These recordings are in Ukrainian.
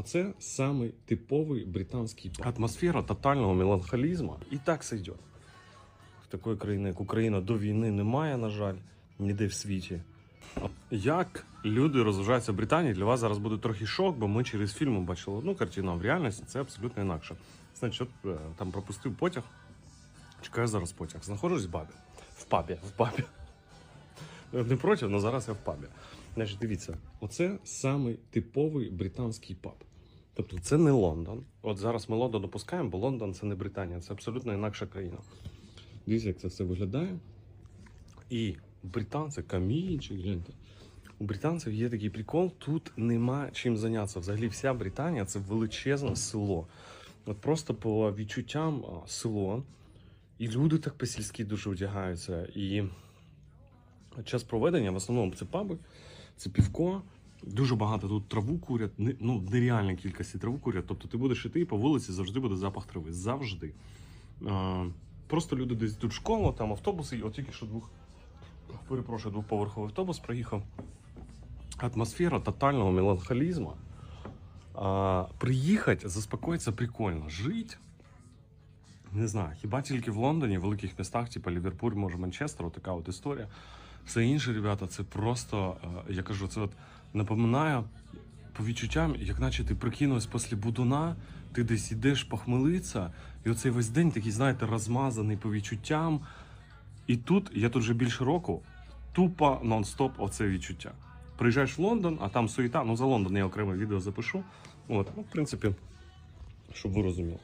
Оце самий типовий британський паб. атмосфера тотального меланхолізму. І так йде. В такої країни, як Україна, до війни немає, на жаль, ніде в світі. Як люди розважаються в Британії, для вас зараз буде трохи шок, бо ми через фільми бачили одну картину, а в реальності це абсолютно інакше. Значить, от, е, там пропустив потяг. Чекаю зараз потяг. Знаходжусь в бабі. В пабі. В пабі. Не проти, але зараз я в пабі. Значить, дивіться, оце самий типовий британський паб. Тобто це не Лондон. От зараз ми Лондон допускаємо, бо Лондон це не Британія, це абсолютно інакша країна. Дивіться, як це все виглядає. І британці, камінчик, гляньте. У британців є такий прикол, тут нема чим зайнятися. Взагалі, вся Британія це величезне село. От просто по відчуттям село. І люди так по-сільськи дуже одягаються. І час проведення в основному це паби, це півко. Дуже багато тут траву курять, ну, нереальна кількості траву курять. Тобто ти будеш іти по вулиці завжди буде запах трави. Завжди. А, просто люди десь йдуть в школу, там автобуси, і от тільки що двох, перепрошую, двоповерховий автобус проїхав. Атмосфера тотального меланхолізму. А, приїхати, заспокоїтися прикольно. Жить. Не знаю, хіба тільки в Лондоні, в великих містах, типу Ліверпуль, може Манчестер, така от історія. Все інше, ребята, це просто, е, я кажу, це от напоминає по відчуттям, як наче ти прикинувся після будуна, ти десь йдеш похмелиться, і оцей весь день такий, знаєте, розмазаний по відчуттям. І тут, я тут вже більше року, тупо нон-стоп оце відчуття. Приїжджаєш в Лондон, а там суєта, ну за Лондон я окреме відео запишу. От, ну, в принципі, щоб ви розуміли.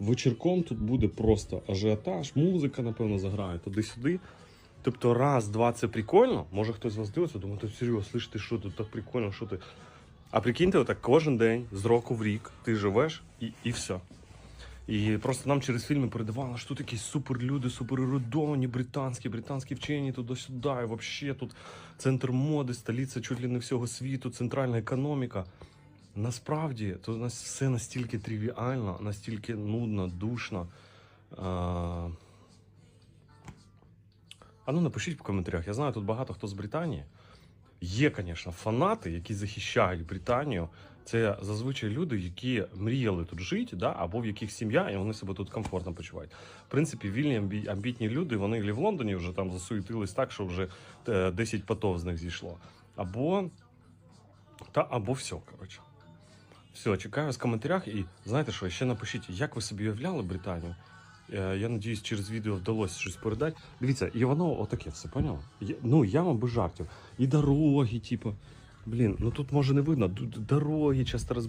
Вечірком тут буде просто ажіотаж, музика, напевно, заграє туди-сюди. Тобто, раз, два це прикольно. Може хтось з вас дивиться, думає, ти серйозно, слиш, ти що тут так прикольно, що ти. А прикиньте, отак кожен день з року в рік ти живеш і, і все. І просто нам через фільми передавали, що тут якісь суперлюди, суперерудовані, британські, британські вчені туди-сюди, і взагалі тут центр моди, столиця чуть ли не всього світу, центральна економіка. Насправді, то у нас все настільки тривіально, настільки нудно, душно. А, а ну напишіть в коментарях. Я знаю, тут багато хто з Британії. Є, звісно, фанати, які захищають Британію. Це зазвичай люди, які мріяли тут жити, да, або в яких сім'я, і вони себе тут комфортно почувають. В принципі, вільні амбі- амбітні люди, вони і в Лондоні вже там засуетились так, що вже е, 10 потов з них зійшло. Або та або все, коротше. Все, чекаю в коментарях. І знаєте що, ще напишіть, як ви собі уявляли Британію. Е, Я надіюсь, через відео вдалося щось передати. Дивіться, і воно отаке все, поняли? Ну, я вам без жартів. І дороги, типу. Блін, ну тут може не видно. Дороги часто роз...